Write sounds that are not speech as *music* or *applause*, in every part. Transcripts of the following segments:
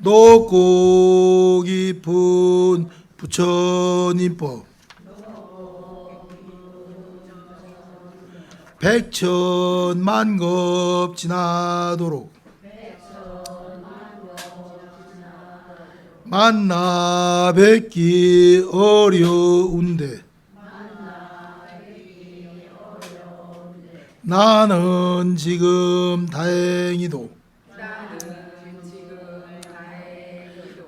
높고 깊은 부처님법. 백천만급 지나도록. 만나 뵙기 어려운데. 나는 지금 다행히도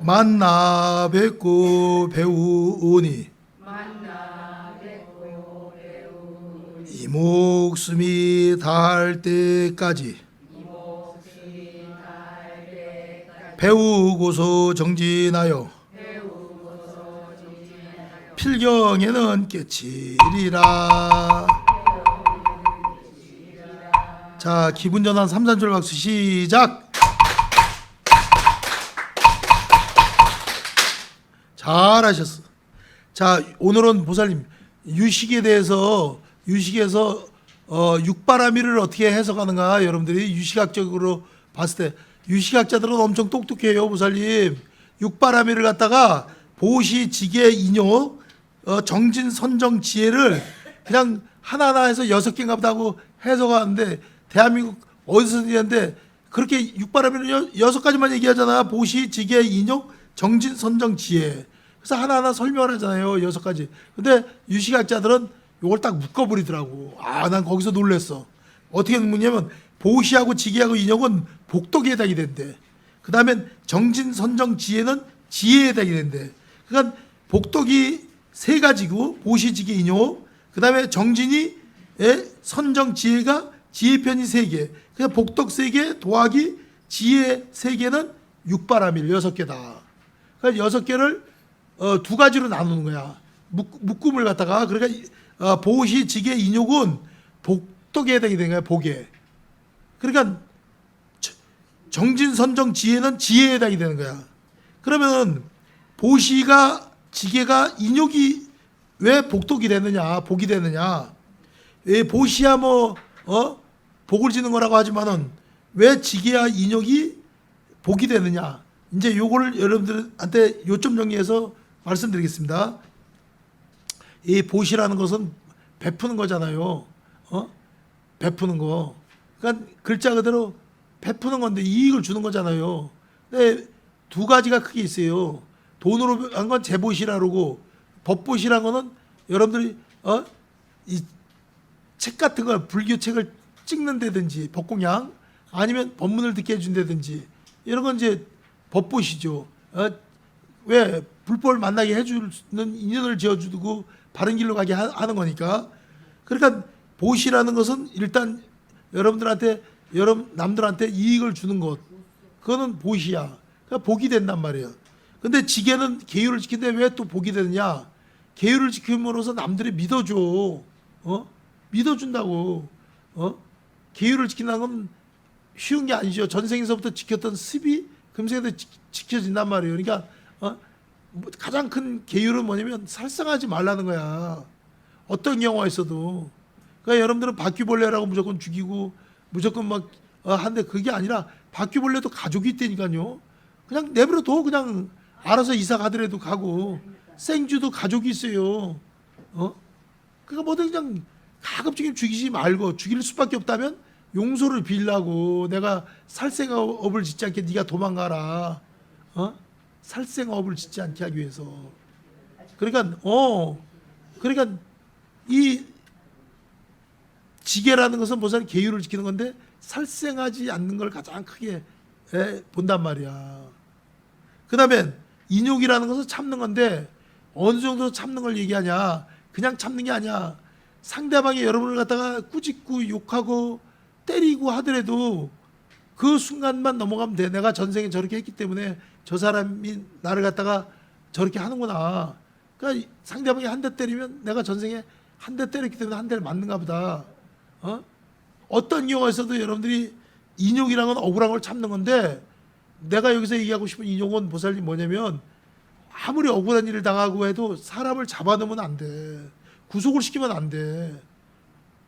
만나 뵙고 배우오니 이 목숨이 닿을 때까지 배우고서 정진하여 필경에는 깨치리라. 자 기분 전환 삼산줄 박수 시작 잘하셨어. 자 오늘은 보살님 유식에 대해서 유식에서 어, 육바라미를 어떻게 해석하는가 여러분들이 유식학적으로 봤을 때 유식학자들은 엄청 똑똑해요 보살님. 육바라미를 갖다가 보시 지계 인용 어, 정진 선정 지혜를 그냥 하나하나 해서 여섯 개인가 보다 하고 해석하는데 대한민국 어디서 얘기하는데 그렇게 육바라미는 여- 여섯 가지만 얘기하잖아. 보시 지계 인용 정진 선정 지혜 그래서 하나하나 설명을 하잖아요 여섯 가지. 근데 유식학자들은 요걸 딱 묶어버리더라고. 아 난 거기서 놀랬어. 어떻게 묶냐면 보시하고 지계하고 인용은 복덕에 해당이 된대. 그 다음엔 정진 선정 지혜는 지혜에 해당이 된대. 그러니까 복덕이 세 가지고 보시 지계 인용 그 다음에 정진이 예, 선정 지혜가 지혜 편이 세 개. 그래서 복덕 세 개, 도하기 지혜 세 개는 육바라밀 여섯 개다. 그러니까 여섯 개를 어, 두 가지로 나누는 거야. 묶, 묶음을 갖다가 그러니까 이- 어, 보시 지계 인욕은 복덕에 해당이 되는 거야. 복에. 그러니까 저- 정진 선정 지혜는 지혜에 해당이 되는 거야. 그러면 보시가 지계가 인욕이 왜 복덕이 되느냐, 복이 되느냐? 왜 보시야 뭐 어? 복을 지는 거라고 하지만은 왜 지계와 인욕이 복이 되느냐? 이제 요거를 여러분들한테 요점 정리해서 말씀드리겠습니다. 이 보시라는 것은 베푸는 거잖아요. 어? 베푸는 거. 그러니까 글자 그대로 베푸는 건데 이익을 주는 거잖아요. 근데 두 가지가 크게 있어요. 돈으로 한 건 재보시라 그러고 법보시라는 거는 여러분들이 어? 이 책 같은 걸 불교 책을 찍는다든지 법공양 아니면 법문을 듣게 해준다든지 이런 건 이제 법보시죠. 어? 왜 불법을 만나게 해주는 인연을 지어주고 바른 길로 가게 하- 하는 거니까. 그러니까 보시라는 것은 일단 여러분들한테 여러분 남들한테 이익을 주는 것. 그거는 보시야. 그러니까 복이 된단 말이에요. 근데 지게는 계율을 지키는데 왜 또 복이 되느냐? 계율을 지킴으로써 남들이 믿어줘. 어? 믿어준다고. 어? 계율을 지킨다는 건 쉬운 게 아니죠. 전생에서부터 지켰던 습이 금생에도 지- 지켜진단 말이에요. 그러니까 어? 뭐 가장 큰 계율은 뭐냐면 살상하지 말라는 거야. 어떤 있어도. 그러니까 여러분들은 바퀴벌레라고 무조건 죽이고 무조건 막 어, 한데 그게 아니라 바퀴벌레도 가족이 있다니까요. 그냥 내버려둬 그냥 알아서 이사 가더라도 가고 생쥐도 가족이 있어요. 어? 그러니까 뭐든 그냥 가급적이면 죽이지 말고 죽일 수밖에 없다면 용서를 빌라고 내가 살생업을 짓지 않게 네가 도망가라. 어? 살생업을 짓지 않게 하기 위해서. 그러니까 어 그러니까 이 지계라는 것은 보살 계율을 지키는 건데 살생하지 않는 걸 가장 크게 예, 본단 말이야. 그다음에 인욕이라는 것은 참는 건데 어느 정도 참는 걸 얘기하냐? 그냥 참는 게 아니야. 상대방이 여러분을 갖다가 꾸짖고 욕하고 때리고 하더라도 그 순간만 넘어가면 돼. 내가 전생에 저렇게 했기 때문에 저 사람이 나를 갖다가 저렇게 하는구나. 그러니까 상대방이 한 대 때리면 내가 전생에 한 대 때렸기 때문에 한 대를 맞는가 보다. 어? 어떤 경우가 있어도 여러분들이 인욕이라는 건 억울한 걸 참는 건데 내가 여기서 얘기하고 싶은 인욕은 보살님 뭐냐면 아무리 억울한 일을 당하고 해도 사람을 잡아놓으면 안 돼. 구속을 시키면 안 돼.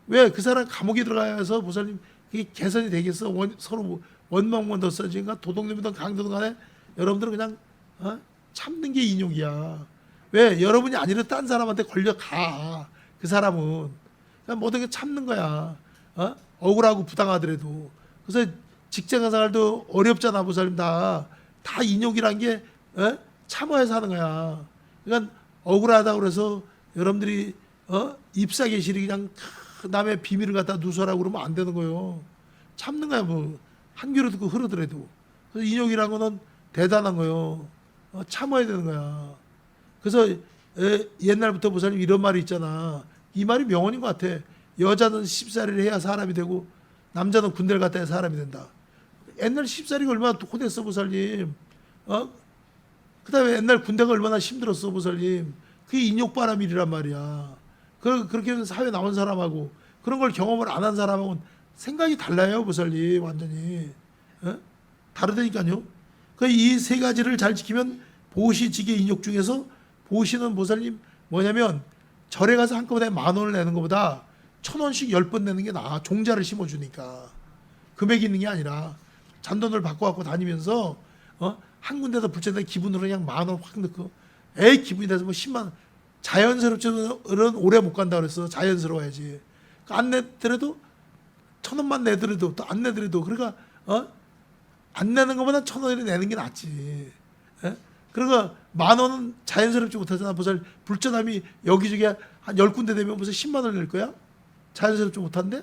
왜 그 사람 감옥에 들어가서 보살님 그게 개선이 되겠어? 원, 서로 뭐 원망만 더 써지니까 도둑놈이든 강도든 간에 여러분들은 그냥 어? 참는 게 인욕이야. 왜 여러분이 아니라 딴 사람한테 걸려가 그 사람은 그냥 모든 게 참는 거야. 어? 억울하고 부당하더라도 그래서 직장 생활도 어렵잖아 보살님 다. 다 인욕이란 게 어? 참아야 하는 거야. 그러니까 억울하다 그래서 여러분들이 어? 시리 그냥 남의 비밀을 갖다 누설하고 그러면 안 되는 거예요. 참는 거야 뭐 한 귀로 듣고 흐르더라도. 그래서 인욕이란 거는 대단한 거예요. 어, 참아야 되는 거야. 그래서 에, 옛날부터 보살님 이런 말이 있잖아. 이 말이 명언인 것 같아. 여자는 십살이를 해야 사람이 되고 남자는 군대를 갔다 해야 사람이 된다. 옛날 십살이가 얼마나 호됐어 보살님. 어? 그 다음에 옛날 군대가 얼마나 힘들었어 보살님. 그게 인욕바람이란 말이야. 그 그렇게 사회 나온 사람하고 그런 걸 경험을 안 한 사람하고는 생각이 달라요 보살님 완전히. 어? 다르다니까요. 그이세 가지를 잘 지키면 보시, 지계, 인욕 중에서 보시는 보살님 뭐냐면 절에 가서 한꺼번에 만 원을 내는 것보다 천 원씩 열 번 내는 게 나아. 종자를 심어주니까 금액이 있는 게 아니라 잔돈을 받고 갖고 다니면서 어? 한 군데서 붙여다 기분으로 그냥 만 원 확 넣고 에이 기분이 돼서 뭐 10만 원 자연스럽지는 오래 못 간다 그랬어 자연스러워야지 그안 내더라도 천 원만 내더라도 또 안 내더라도 그러니까 어? 안 내는 것보다 천 원을 내는 게 낫지 예? 그러니까 만 원은 자연스럽지 못하잖아 보살 불전함이 여기저기 한 열 군데 되면 무슨 10만 원 낼 거야 자연스럽지 못한데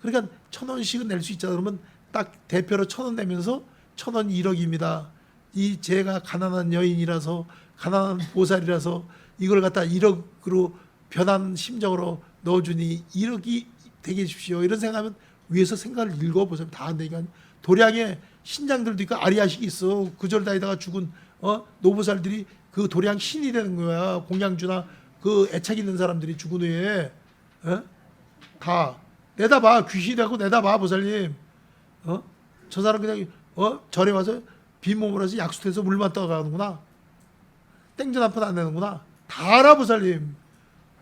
그러니까 천 원씩은 낼 수 있잖아. 그러면 딱 대표로 천 원 내면서 천 원 1억입니다. 이 제가 가난한 여인이라서 가난한 보살이라서 이걸 갖다 1억으로 변한 심정으로 넣어주니 1억이 되게 해주십시오. 이런 생각하면 위에서 생각을 읽어보세요. 다 안 되니까 도량에 신장들도 있고 아리아식이 있어. 그 절 다니다가 죽은 어? 노보살들이 그 도량 신이 되는 거야. 공양주나 그 애착 있는 사람들이 죽은 후에 어? 다 내다봐 귀신이라고 내다봐 보살님 어? 저 사람 그냥 어? 절에 와서 빈몸으로 해서 약수해서 물만 떠가는구나 땡전 한 푼 안 내는구나 다 알아 보살님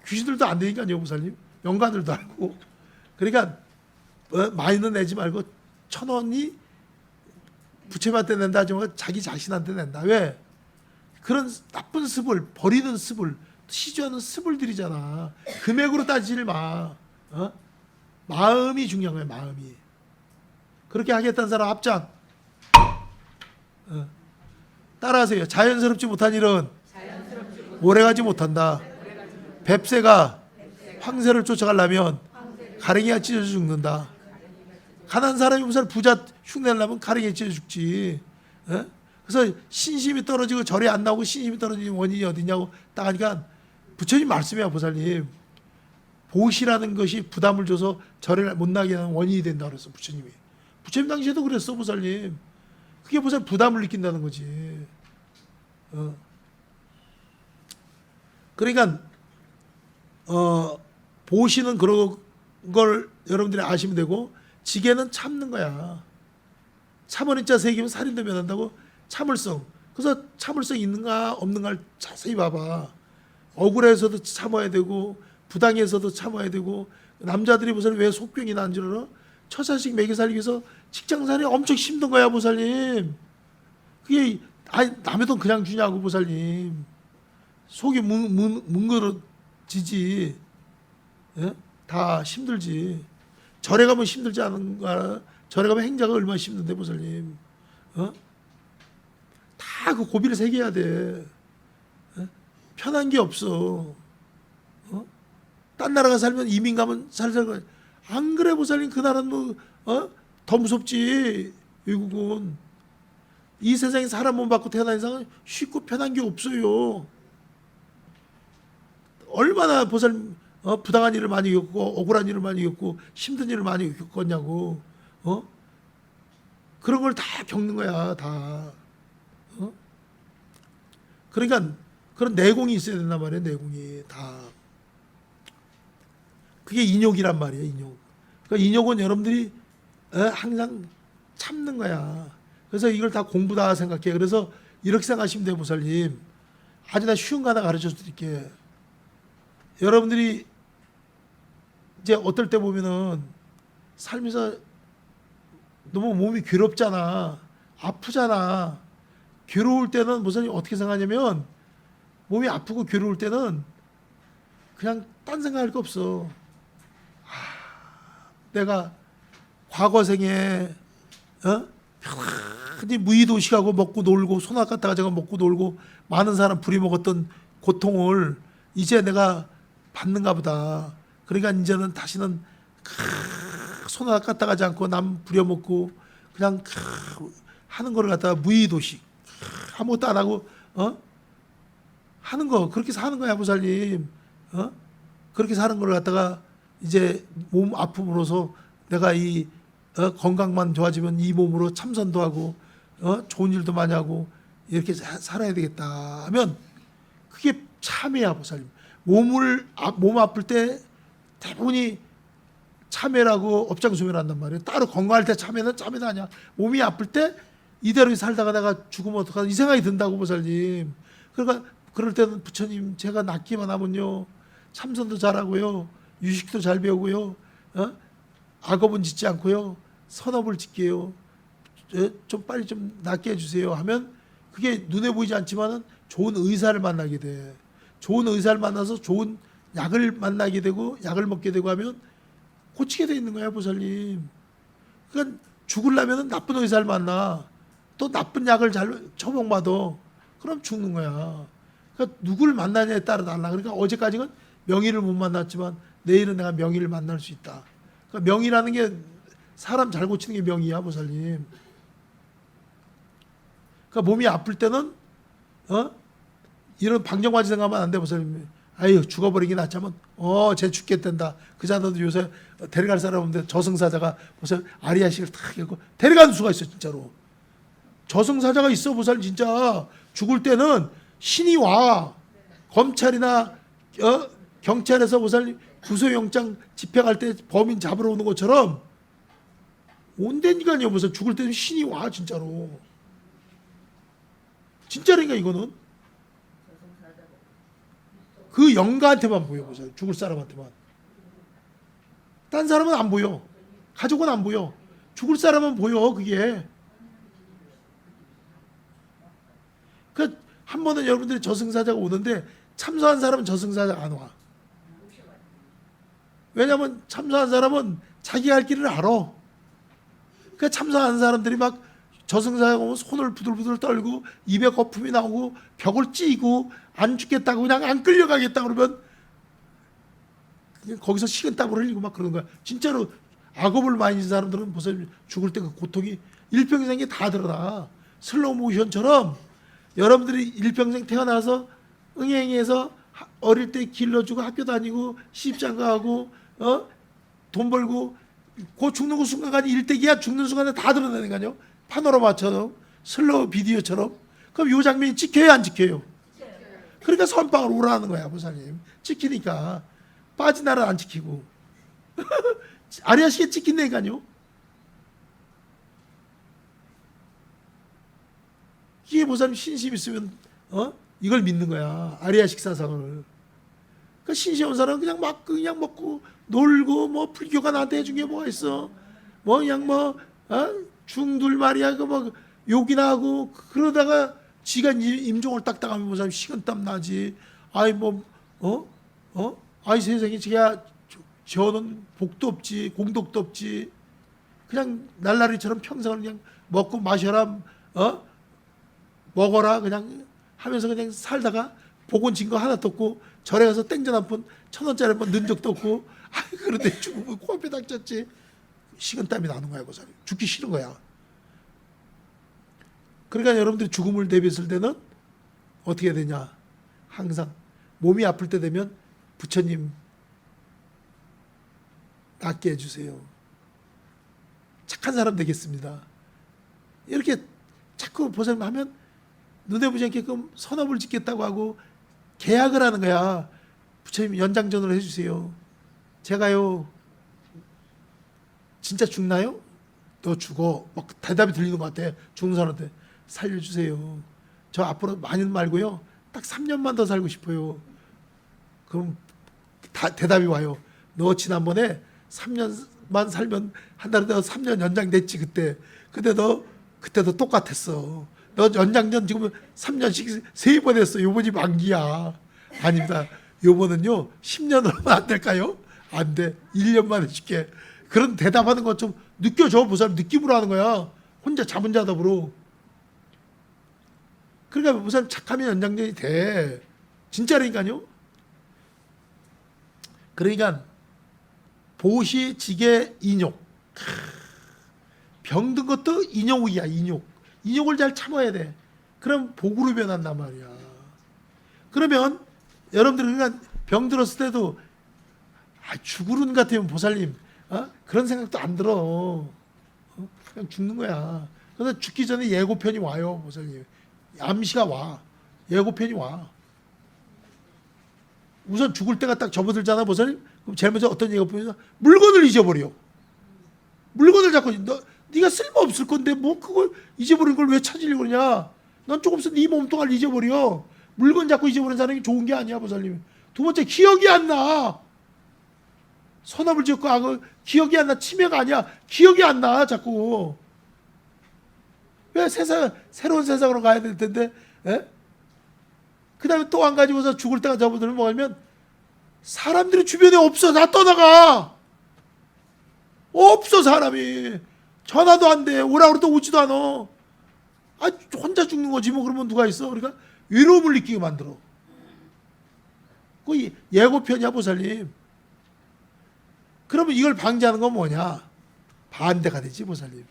귀신들도 안 되니까요 보살님 영가들도 알고 그러니까 어? 많이는 내지 말고 천 원이 부처님한테 낸다 하지만 자기 자신한테 낸다 왜? 그런 나쁜 습을 버리는 습을 시주하는 습을들이잖아 금액으로 따지질 마 어? 마음이 중요한 거예요. 마음이. 그렇게 하겠다는 사람 합장. 어. 따라하세요. 자연스럽지 못한 일은 오래가지 못한다. 뱁새가 황새를 쫓아가려면 가랭이가 찢어져 죽는다. 가난 사람이 무슨 부자 흉내내려면 가랭이 찢어 죽지. 어? 그래서 신심이 떨어지고 절에 안 나오고 신심이 떨어지는 원인이 어디냐고 딱 하니까 부처님 말씀이야 보살님. 보시라는 것이 부담을 줘서 절을 못 나게 하는 원인이 된다 그랬어 부처님이. 부처님 당시에도 그랬어 보살님. 그게 보살 부담을 느낀다는 거지. 어. 그러니까 어 보시는 그런 걸 여러분들이 아시면 되고 지게는 참는 거야. 참을 인자 새기면 살인도 면한다고 참을성. 그래서 참을성 있는가 없는가를 자세히 봐봐. 억울해서도 참아야 되고 부당해서도 참아야 되고 남자들이 무슨 왜 속병이 난 줄 알아? 처자식 먹여 살기 위해서 직장살이 엄청 힘든 거야 보살님. 그게 아니 남의 돈 그냥 주냐고 보살님. 속이 뭉그러지지. 예? 다 힘들지. 절에 가면 힘들지 않은가? 절에 가면 행자가 얼마나 힘든데 보살님. 어? 다 그 고비를 새겨야 돼. 예? 편한 게 없어. 딴 나라가 살면 이민 가면 살살 안 그래 보살님 그 나라는 뭐 어 더 무섭지 외국은 이 세상에 사람 몸 받고 태어난 이상은 쉽고 편한 게 없어요. 얼마나 보살님 어, 부당한 일을 많이 겪고 억울한 일을 많이 겪고 힘든 일을 많이 겪었냐고 어 그런 걸 다 겪는 거야 다 어? 그러니까 그런 내공이 있어야 된단 말이에요 내공이 다 그게 인욕이란 말이에요, 인욕. 그러니까 인욕은 여러분들이 어, 항상 참는 거야. 그래서 이걸 다 공부다 생각해. 그래서 이렇게 생각하시면 돼요, 보살님. 아주 나 쉬운 거 하나 가르쳐 드릴게. 여러분들이 이제 어떨 때 보면은 살면서 너무 몸이 괴롭잖아. 아프잖아. 괴로울 때는 무슨 어떻게 생각하냐면 몸이 아프고 괴로울 때는 그냥 딴 생각할 거 없어. 아, 내가 과거 생에 어? 편히 무의도식하고 먹고 놀고 손아갔다가 제가 먹고 놀고 많은 사람 부리먹었던 고통을 이제 내가 받는가 보다. 그러니까 이제는 다시는 손아갔다 가지 않고 남 부려먹고 그냥 하는 거를 갖다가 무의도식 아무것도 안 하고 어? 하는 거. 그렇게 사는 거야 보살님. 어? 그렇게 사는 걸 갖다가 이제 몸 아픔으로서 내가 이 어, 건강만 좋아지면 이 몸으로 참선도 하고 어? 좋은 일도 많이 하고 이렇게 사- 살아야 되겠다 하면 그게 참회야 보살님 몸을 아, 몸 아플 때 대부분이 참회라고 업장 소멸 한단 말이에요. 따로 건강할 때 참회는 참회도 아니야. 몸이 아플 때 이대로 살다가 내가 죽으면 어떡하나 이 생각이 든다고 보살님. 그러니까 그럴 때는 부처님 제가 낫기만 하면요 참선도 잘하고요 유식도 잘 배우고요 어? 악업은 짓지 않고요 선업을 짓게요 에, 좀 빨리 좀 낫게 해주세요 하면 그게 눈에 보이지 않지만은 좋은 의사를 만나게 돼 좋은 의사를 만나서 좋은 약을 만나게 되고 약을 먹게 되고 하면 고치게 돼 있는 거야 보살님. 그러니까 죽으려면 나쁜 의사를 만나. 또 나쁜 약을 잘 처방받아 그럼 죽는 거야. 그러니까 누구를 만나냐에 따라 달라. 그러니까 어제까지는 명의를 못 만났지만 내일은 내가 명의를 만날 수 있다. 그러니까 명의라는 게 사람 잘 고치는 게 명의야 보살님. 그러니까 몸이 아플 때는 어 이런 방정맞이 생각하면 안돼 보살님. 아유 죽어버리긴 낫자면 어 쟤 죽겠단다. 그자도 요새 데려갈 사람 없는데 저승사자가 무슨 아리아식을 탁 읽고 데려가는 수가 있어 진짜로. 저승사자가 있어 보살 진짜. 죽을 때는 신이 와. 검찰이나 어? 경찰에서 보살 구속영장 집행할 때 범인 잡으러 오는 것처럼 온다니까요 보살 죽을 때는 신이 와 진짜로. 진짜라니까 이거는 그 영가한테만 보여 보세요. 죽을 사람한테만. 딴 사람은 안 보여. 가족은 안 보여. 죽을 사람은 보여. 그게. 그 한 번은 여러분들이 저승사자가 오는데 참사한 사람은 저승사자가 안 와. 왜냐하면 참사한 사람은 자기 갈 길을 알아. 그 참사한 사람들이 막 저승사자가 오면 손을 부들부들 떨고 입에 거품이 나오고 벽을 찌고 안 죽겠다고 그냥 안 끌려가겠다 그러면 그냥 거기서 식은 땀을 흘리고 막 그러는 거야. 진짜로 악업을 많이 진 사람들은 보세요. 죽을 때 그 고통이 일평생에 다 드러나. 슬로우 모션처럼 여러분들이 일평생 태어나서 응행해서 하- 어릴 때 길러주고 학교 다니고 시집장가하고 어? 돈 벌고 그 죽는 그 순간까지 일대기야 죽는 순간에 다 드러나는 거아요 파노라마처럼 슬로우 비디오처럼 그럼 요 장면이 찍혀요 안 찍혀요? 그러니까 선방을 오라는 거야 보사님. 찍히니까. 빠진 나라 안 찍히고. *laughs* 아리아식에 찍힌다니까요. 이게 보사님 신심 있으면 어? 이걸 믿는 거야 아리아식 사상을. 그러니까 신시온 사람은 그냥 막 그냥 먹고 놀고 뭐 불교가 나한테 해준 게 뭐가 있어? 뭐 그냥 뭐 어? 중둘 말이야 그뭐 욕이나 하고 그러다가 지가 임- 임종을 딱딱하면 뭐 사람 식은땀 나지 아이 뭐 어? 어? 아이 세상에 저- 저는 복도 없지 공덕도 없지 그냥 날라리처럼 평생을 그냥 먹고 마셔라 어? 먹어라 그냥 하면서 그냥 살다가 복원 진 거 하나도 없고 절에 가서 땡전 한 푼 천 원짜리 한 번 넣은 적도 없고 아 그런데 죽으면 코앞에 닥쳤지 식은땀이 나는 거야 그 사람 죽기 싫은 거야. 그러니까 여러분들이 죽음을 대비했을 때는 어떻게 되냐? 항상 몸이 아플 때 되면 부처님 낫게 해주세요. 착한 사람 되겠습니다. 이렇게 자꾸 보살님 하면 눈에 보지 않게끔 선업을 짓겠다고 하고 계약을 하는 거야. 부처님 연장전으로 해주세요. 제가요 진짜 죽나요? 너 죽어. 막 대답이 들리는 것 같아. 죽는 사람한테 살려주세요. 저 앞으로 많이는 말고요. 딱 3년만 더 살고 싶어요. 그럼 다 대답이 와요. 너 지난번에 3년만 살면 한 달에 너 3년 연장됐지 그때. 근데 너 그때도 똑같았어. 너 연장전 지금 3년씩 세 번 했어. 요번이 만기야. 아닙니다. 요번은요 10년으로 하면 안 될까요? 안 돼. 1년만 해줄게. 그런 대답하는 것 좀 느껴져. 그 사람 느낌으로 하는 거야. 혼자 자본 자답으로. 그러니까 그 사람 착하면 연장전이 돼. 진짜라니까요. 그러니까 보시, 지게, 인욕. 크. 병든 것도 인욕이야, 인욕. 인욕을 잘 참아야 돼. 그럼 복으로 변한단 말이야. 그러면 여러분들 그러니까 병 들었을 때도 아, 죽으는 같으면 보살님 어? 그런 생각도 안 들어. 어? 그냥 죽는 거야. 그래서 죽기 전에 예고편이 와요, 보살님. 암시가 와. 예고편이 와. 우선 죽을 때가 딱 접어들잖아, 보살님. 그럼 제일 먼저 어떤 예고편이 물건을 잊어버려. 물건을 자꾸 너 네가 쓸모 없을 건데 뭐 그걸 잊어버린 걸 왜 찾으려고 그러냐? 넌 조금 있으면 네 몸뚱아리 잊어버려. 물건 자꾸 잊어버린 사람이 좋은 게 아니야, 보살님. 두 번째 기억이 안 나. 선업을 지었고 아, 그 기억이 안 나. 치매가 아니야. 기억이 안 나, 자꾸. 왜 세상 새로운 세상으로 가야 될 텐데, 예? 그다음에 또 한 가지고서 죽을 때가 접어들면 뭐냐면 사람들이 주변에 없어. 다 떠나가. 없어 사람이 전화도 안 돼. 오라 그래도 오지도 않아. 아 혼자 죽는 거지 뭐 그러면 누가 있어? 그러니까 외로움을 느끼게 만들어. 그 예고편이야 보살님. 그러면 이걸 방지하는 건 뭐냐? 반대가 되지 보살님.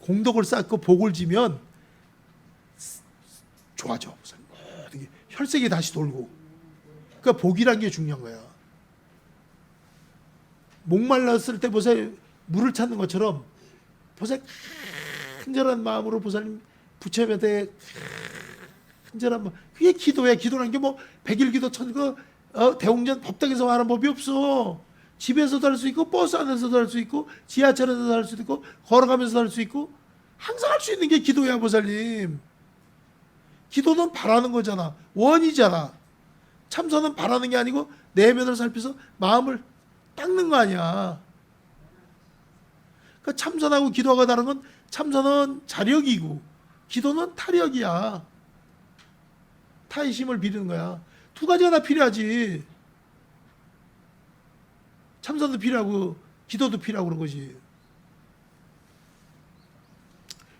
공덕을 쌓고 복을 지면 좋아져 보살님. 혈색이 다시 돌고. 그러니까 복이란 게 중요한 거야. 목말랐을 때 보살 물을 찾는 것처럼 보살 간절한 마음으로 보살님 부처님한테 간절한 마음 그게 기도야 기도라는 게뭐 백일 기도 천거 어, 대웅전 법당에서 하는 법이 없어 집에서도 할 수 있고 버스 안에서도 할 수 있고 지하철에서도 할 수 있고 걸어가면서도 할 수 있고 항상 할 수 있는 게 기도야 보살님 기도는 바라는 거잖아 원이잖아 참선은 바라는 게 아니고 내면을 살펴서 마음을 닦는 거 아니야. 그 참선하고 기도하고 다른 건 참선은 자력이고 기도는 타력이야. 타의 힘을 비리는 거야. 두 가지가 다 필요하지. 참선도 필요하고 기도도 필요하고 그런 거지.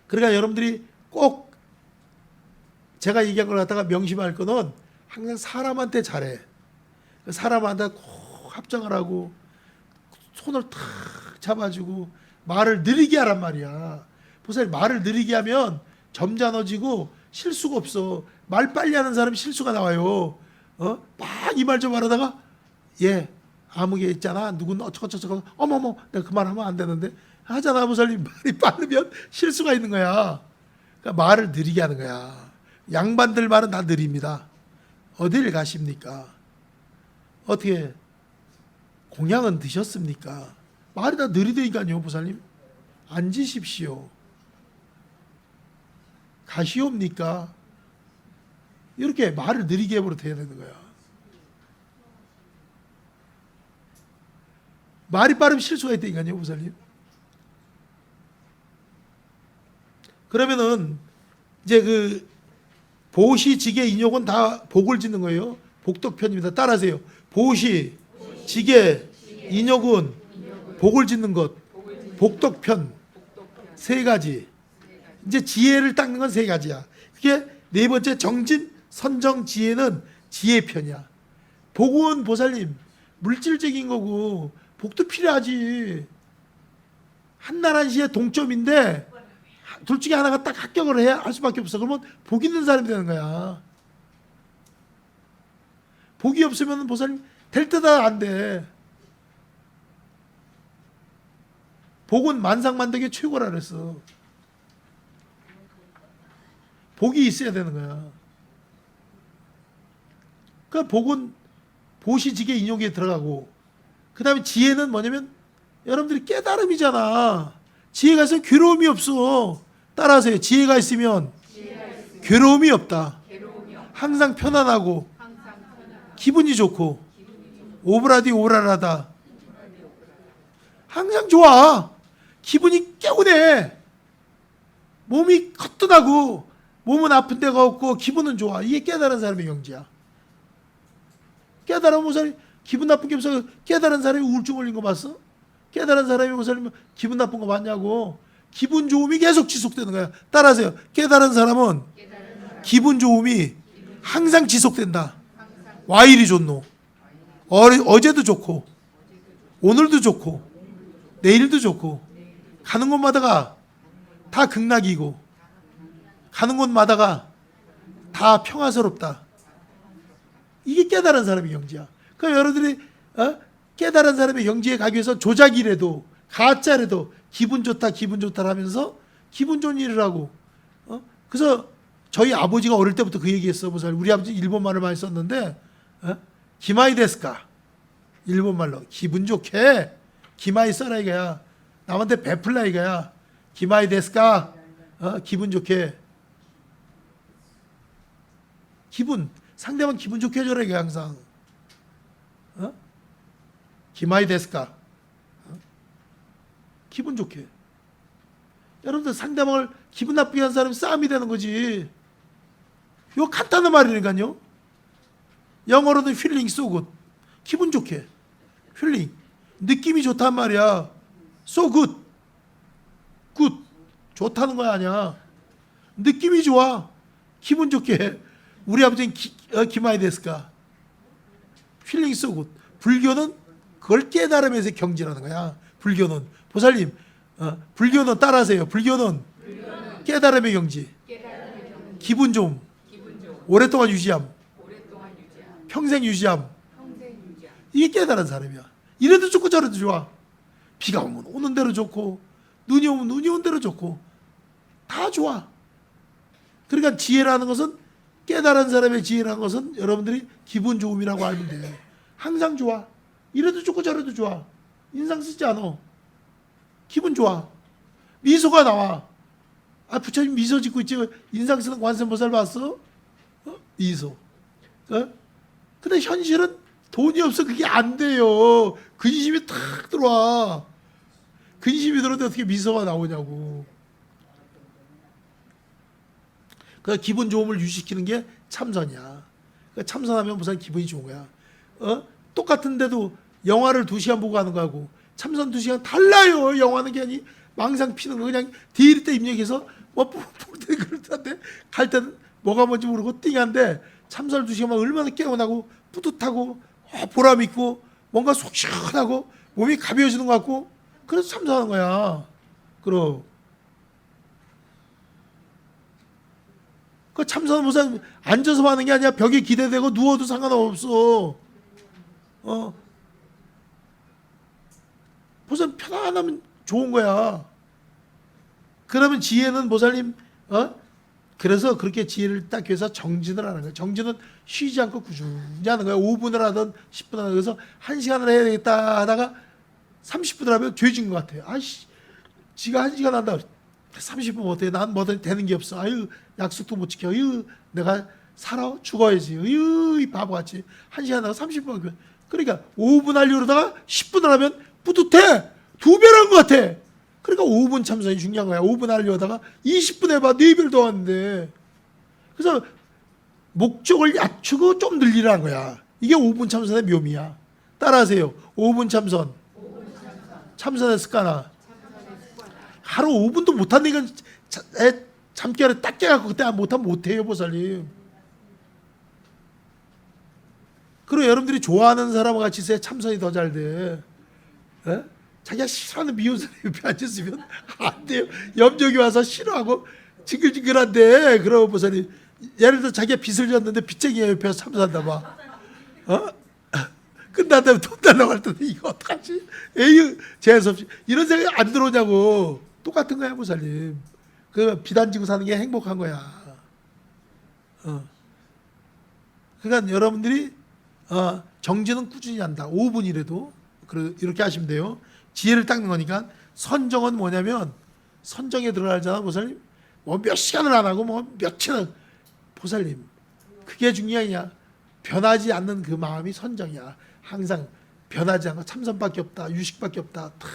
그러니까 여러분들이 꼭 제가 얘기한 걸 갖다가 명심할 거는 항상 사람한테 잘해. 사람한테 꼭 합정을 하고 손을 탁 잡아주고 말을 느리게 하란 말이야. 보세요. 말을 느리게 하면 점잖아지고 실수가 없어. 말 빨리 하는 사람이 실수가 나와요. 어? 막 이 말 좀 하다가 예 아무게 있잖아. 누군 어쩌고저쩌고 어머머 내가 그 말 하면 안 되는데 하잖아 보살님 말이 빠르면 실수가 있는 거야. 그러니까 말을 느리게 하는 거야. 양반들 말은 다 느립니다. 어딜 가십니까? 어떻게 공양은 드셨습니까? 말이 다 느리다니까요, 보살님. 앉으십시오. 가시옵니까? 이렇게 말을 느리게 해버려 돼야 되는 거야. 말이 빠르면 실수가 있다니까요, 보살님. 그러면은 이제 그 보시, 지게, 인욕은 다 복을 짓는 거예요. 복덕편입니다. 따라하세요. 보시, 지게, 인욕은 복을 짓는 것. 복덕편 세 가지. 이제 지혜를 닦는 건 세 가지야. 그게 네 번째 정진, 선정, 지혜는 지혜 편이야. 복은 보살님 물질적인 거고 복도 필요하지. 한나란 시의 동점인데 둘 중에 하나가 딱 합격을 해야 할 수밖에 없어. 그러면 복 있는 사람이 되는 거야. 복이 없으면 보살님 될 때다 안 돼. 복은 만상만덕의 최고라 그랬어. 복이 있어야 되는 거야. 그러니까 복은 보시지게 인욕에 들어가고 그 다음에 지혜는 뭐냐면 여러분들이 깨달음이잖아. 지혜가 있으면 괴로움이 없어. 따라하세요. 지혜가 있으면 괴로움이 없다. 항상 편안하고 기분이 좋고 오브라디 오라라다. 항상 좋아. 기분이 개운해. 몸이 커튼하고 몸은 아픈 데가 없고 기분은 좋아. 이게 깨달은 사람의 경지야. 깨달은 모사님 기분 나쁜 게 없어. 깨달은 사람이 우울증 걸린 거 봤어? 깨달은 사람이 모사님 기분 나쁜 거 봤냐고. 기분 좋음이 계속 지속되는 거야. 따라하세요. 깨달은 사람은 기분 좋음이 항상 지속된다. 와일이 좋노. 어, 어제도 좋고 오늘도 좋고 내일도 좋고 가는 곳마다가 다 극락이고 가는 곳마다가 다 평화스럽다. 이게 깨달은 사람의 경지야. 그러니까 여러분들이 어? 깨달은 사람의 경지에 가기 위해서 조작이라도 가짜라도 기분 좋다 기분 좋다 하면서 기분 좋은 일을 하고 어? 그래서 저희 아버지가 어릴 때부터 그 얘기했어. 무슨 우리 아버지 일본말을 많이 썼는데 어? 기마이 데스까 일본말로 기분 좋게 기마이 써라 이거야. 남한테 베풀라 이거야. 기마이 데스까 어? 기분 좋게 기분 상대방 기분 좋게 해줘라 이게 항상. 어? 기마이 데스까? 어? 기분 좋게. 여러분들 상대방을 기분 나쁘게 한 사람이 싸움이 되는 거지. 이거 간단한 말이니까요. 영어로는 so good. 기분 좋게. feeling. 느낌이 좋단 말이야. good. good. 좋다는 거 아니야. 느낌이 좋아. 기분 좋게 우리 아버지는 기, 어, 기마이 데스까? so good 불교는 그걸 깨달으면서 경지라는 거야. 불교는. 보살님 어, 불교는 따라하세요. 불교는 깨달음의 경지. 기분 좀 오랫동안 유지함. 평생 유지함. 이게 깨달은 사람이야. 이래도 좋고 저래도 좋아. 비가 오면 오는 대로 좋고 눈이 오면 눈이 온 대로 좋고 다 좋아. 그러니까 지혜라는 것은 깨달은 사람의 지혜라는 것은 여러분들이 기분 좋음이라고 알면 돼. 항상 좋아. 이래도 좋고 저래도 좋아. 인상 쓰지 않아. 기분 좋아. 미소가 나와. 아 부처님 미소 짓고 있지. 인상 쓰는 관세음보살 봤어? 어? 미소. 어? 근데 현실은 돈이 없어. 그게 안 돼요. 근심이 탁 들어와. 근심이 들어도 어떻게 미소가 나오냐고 그 기분 좋음을 유지시키는 게 참선이야. 그 참선하면 무슨 기분이 좋은 거야. 어? 똑같은데도 영화를 두 시간 보고 하는 거하고 참선 두 시간 달라요. 영화는 게 아니 망상 피는 거. 그냥 디일 때 입력해서 뭐볼때 그럴듯한데 갈 때는 뭐가 뭔지 모르고 띵한데 참선 두 시간만 얼마나 깨어나고 뿌듯하고 어, 보람 있고 뭔가 속 시원하고 몸이 가벼워지는 것 같고 그래서 참선하는 거야. 그럼 그 참선은 무슨 앉아서 하는 게 아니야 벽에 기대되고 누워도 상관없어 어 보살 편안하면 좋은 거야. 그러면 지혜는 보살님 어? 그래서 그렇게 지혜를 딱 위해서 정진을 하는 거야. 정진은 쉬지 않고 꾸준히 하는 거야. 5분을 하든 10분을 하든 그래서 1시간을 해야 되겠다 하다가 30분을 하면 죄진 것 같아요. 아이씨 지가 1시간 한다. 30분 어때? 난 뭐든 되는 게 없어. 아유 약속도 못 지켜. 아유 내가 살아 죽어야지. 아유 이 바보같이 1시간 하다가 30분 그러니까 5분 하려고 그러다가 10분을 하면 뿌듯해. 두한것 같아. 그러니까 5분 참선이 중요한 거야. 5분 하려다가 20분 해봐. 4배를 더 하는데. 그래서 목적을 낮추고 좀 늘리라는 거야. 이게 5분 참선의 묘미야. 따라하세요. 5분 참선. 참선의 습관아. 하루 5분도 못한 이건 잠결에 딱 깨갖고 그때 못하면 못해요, 보살님. 그리고 여러분들이 좋아하는 사람과 같이 있어야 참선이 더 잘 돼. 에? 자기가 싫어하는 미운 사람 옆에 앉았으면 안 돼요. 염적이 와서 싫어하고 징글징글한데 그러고 보살이 예를 들어 자기가 빚을 졌는데 빚쟁이가 옆에 서 참선한다 봐. 어? 끝난 다음에 돈 달라고 할 때는 이거 어떡하지? 에휴 재수없이 이런 생각이 안 들어오냐고 똑같은 거야 보살님. 그 비단 지고 사는 게 행복한 거야. 어. 그러니까 여러분들이 어, 정지는 꾸준히 한다. 5분이라도 이렇게 하시면 돼요. 지혜를 닦는 거니까 선정은 뭐냐면 선정에 들어가잖아 보살님. 뭐 몇 시간을 안 하고 뭐 며칠을 보살님. 그게 중요하냐? 변하지 않는 그 마음이 선정이야. 항상 변하지 않고 참선밖에 없다. 유식밖에 없다. 다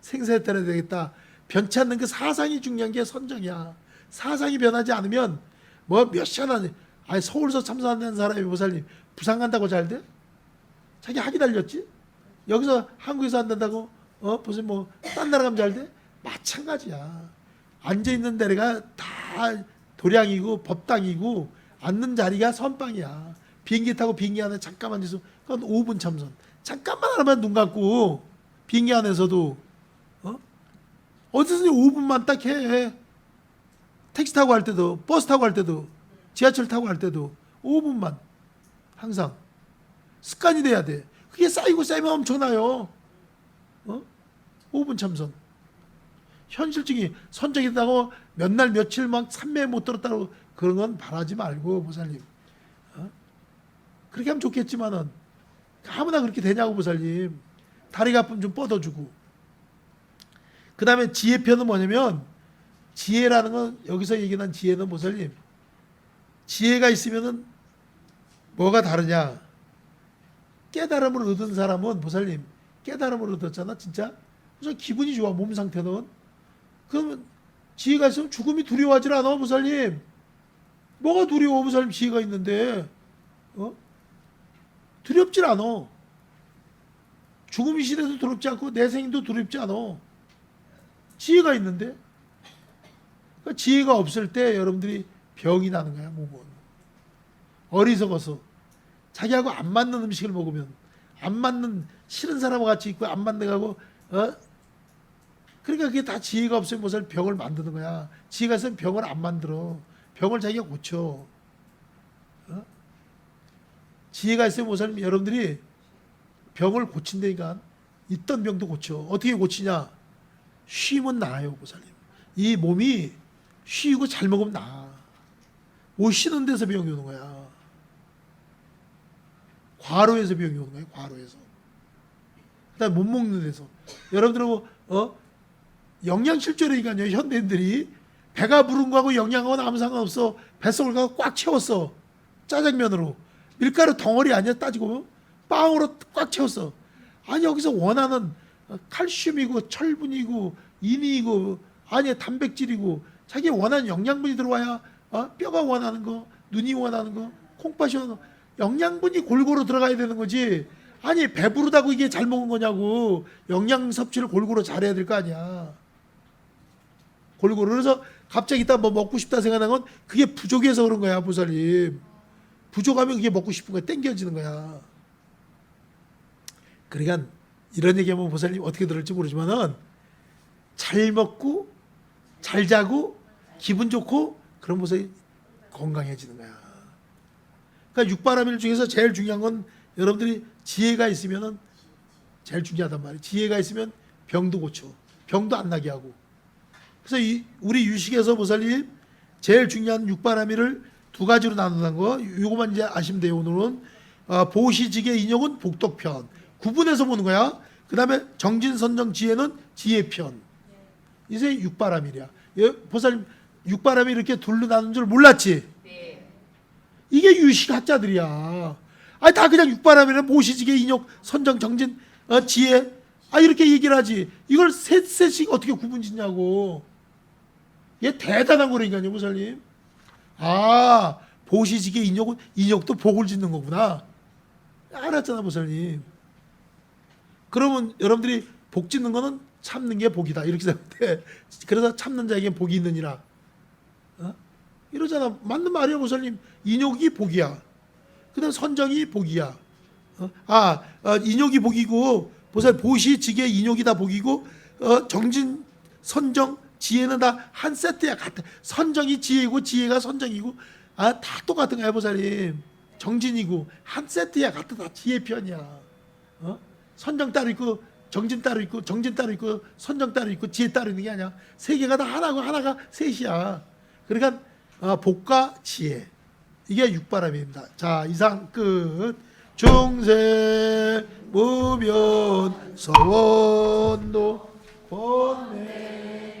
생사에 따라 되겠다. 변치 않는 그 사상이 중요한 게 선정이야. 사상이 변하지 않으면 뭐 몇 시간 안 아니 서울서 참선하는 사람이 보살님 부산 간다고 잘 돼? 자기 학이 달렸지? 여기서 한국에서 안 된다고 어 무슨 뭐 딴 나라 가면 잘 돼? 마찬가지야. 앉아 있는 데가 다 도량이고 법당이고 앉는 자리가 선방이야. 비행기 타고 비행기 안에 잠깐만 있어. 그건 5분 참선. 잠깐만 하면 눈 감고 비행기 안에서도 어? 어디서 5분만 딱 해. 택시 타고 할 때도 버스 타고 할 때도 지하철 타고 할 때도 5분만 항상 습관이 돼야 돼. 그게 쌓이고 쌓이면 엄청나요. 어? 5분 참선. 현실적인 선정이다고 몇 날 며칠 막 삼매 못 들었다고 그런 건 바라지 말고 보살님. 어? 그렇게 하면 좋겠지만은 아무나 그렇게 되냐고 보살님. 다리가 아프면 좀 뻗어주고. 그 다음에 지혜편은 뭐냐면 지혜라는 건 여기서 얘기한 지혜는 보살님. 지혜가 있으면은 뭐가 다르냐? 깨달음을 얻은 사람은 보살님 깨달음을 얻었잖아 진짜. 그래서 기분이 좋아 몸 상태는. 그러면 지혜가 있으면 죽음이 두려워하지 않아 보살님. 뭐가 두려워 보살님 지혜가 있는데 어? 두렵질 않아. 죽음이 시대도 두렵지 않고 내 생도 두렵지 않아. 지혜가 있는데? 그 지혜가 없을 때 여러분들이 병이 나는 거야 몸은. 어리석어서. 자기하고 안 맞는 음식을 먹으면 안 맞는 싫은 사람과 같이 있고 안 맞는 거고 어? 그러니까 그게 다 지혜가 없으면 무슨 병을 만드는 거야. 지혜가 있으면 병을 안 만들어. 병을 자기가 고쳐. 어? 지혜가 있으면 무슨 여러분들이 병을 고친다니까 있던 병도 고쳐. 어떻게 고치냐 쉬면 나아요 보살님 이 몸이 쉬고 잘 먹으면 나아 못 쉬는 데서 병이 오는 거야 과로에서 병이 오는 거예요. 과로에서. 그다음 못 먹는 데서. 여러분들은 뭐, 어 영양실조라니까요. 현대인들이 배가 부른 거하고 영양하고는 아무 상관없어. 뱃속을 가꽉 채웠어. 짜장면으로. 밀가루 덩어리 아니야 따지고 빵으로 꽉 채웠어. 아니 여기서 원하는 칼슘이고 철분이고 인이고 아니 단백질이고 자기 원하는 영양분이 들어와야 어? 뼈가 원하는 거, 눈이 원하는 거, 콩팥이 원하는 거 영양분이 골고루 들어가야 되는 거지. 아니 배부르다고 이게 잘 먹은 거냐고. 영양 섭취를 골고루 잘해야 될 거 아니야. 골고루 그래서 갑자기 이따 뭐 먹고 싶다 생각하는 건 그게 부족해서 그런 거야 보살님. 부족하면 그게 먹고 싶은 거야 땡겨지는 거야. 그러니까 이런 얘기하면 보살님 어떻게 들을지 모르지만은 잘 먹고 잘 자고 기분 좋고 그런 모습이 건강해지는 거야. 그러니까 육바라밀 중에서 제일 중요한 건 여러분들이 지혜가 있으면은 제일 중요하단 말이에요. 지혜가 있으면 병도 고쳐. 병도 안 나게 하고. 그래서 이 우리 유식에서 보살님 제일 중요한 육바라밀을 두 가지로 나눈다는 거. 요거만 이제 아시면 돼요. 오늘은 어, 보시직의 인용은 복덕편. 구분해서 보는 거야. 그 다음에 정진선정 지혜는 지혜편. 이제 육바라밀이야. 예, 보살님 육바라밀 이렇게 둘로 나눈 줄 몰랐지? 네. 이게 유식 학자들이야. 아니 다 그냥 육바람이나 모시지게 인욕 선정 정진 어, 지혜 아 이렇게 얘기를 하지. 이걸 셋셋씩 어떻게 구분 짓냐고. 얘 대단한 거라니까요, 무살님. 아 보시지게 인욕은 인욕도 복을 짓는 거구나. 알았잖아, 무살님. 그러면 여러분들이 복 짓는 거는 참는 게 복이다 이렇게 생각해. 그래서 참는 자에게 복이 있느니라. 어? 이러잖아. 맞는 말이야, 보살님. 인욕이 복이야. 그다음 선정이 복이야. 어? 아, 어, 인욕이 복이고 보살 보시 지계 인욕이 다 복이고 어, 정진 선정 지혜는 다 한 세트야 같아. 선정이 지혜고 지혜가 선정이고 아 다 똑같은 거야 보살님. 정진이고 한 세트야 같아 다 지혜 편이야. 어? 선정 따로 있고 정진 따로 있고 정진 따로 있고 선정 따로 있고 지혜 따로 있는 게 아니야. 세 개가 다 하나고 하나가 셋이야. 그러니까 어, 복과 지혜 이게 육바람입니다. 자 이상 끝. 중세 무변 서원도 본래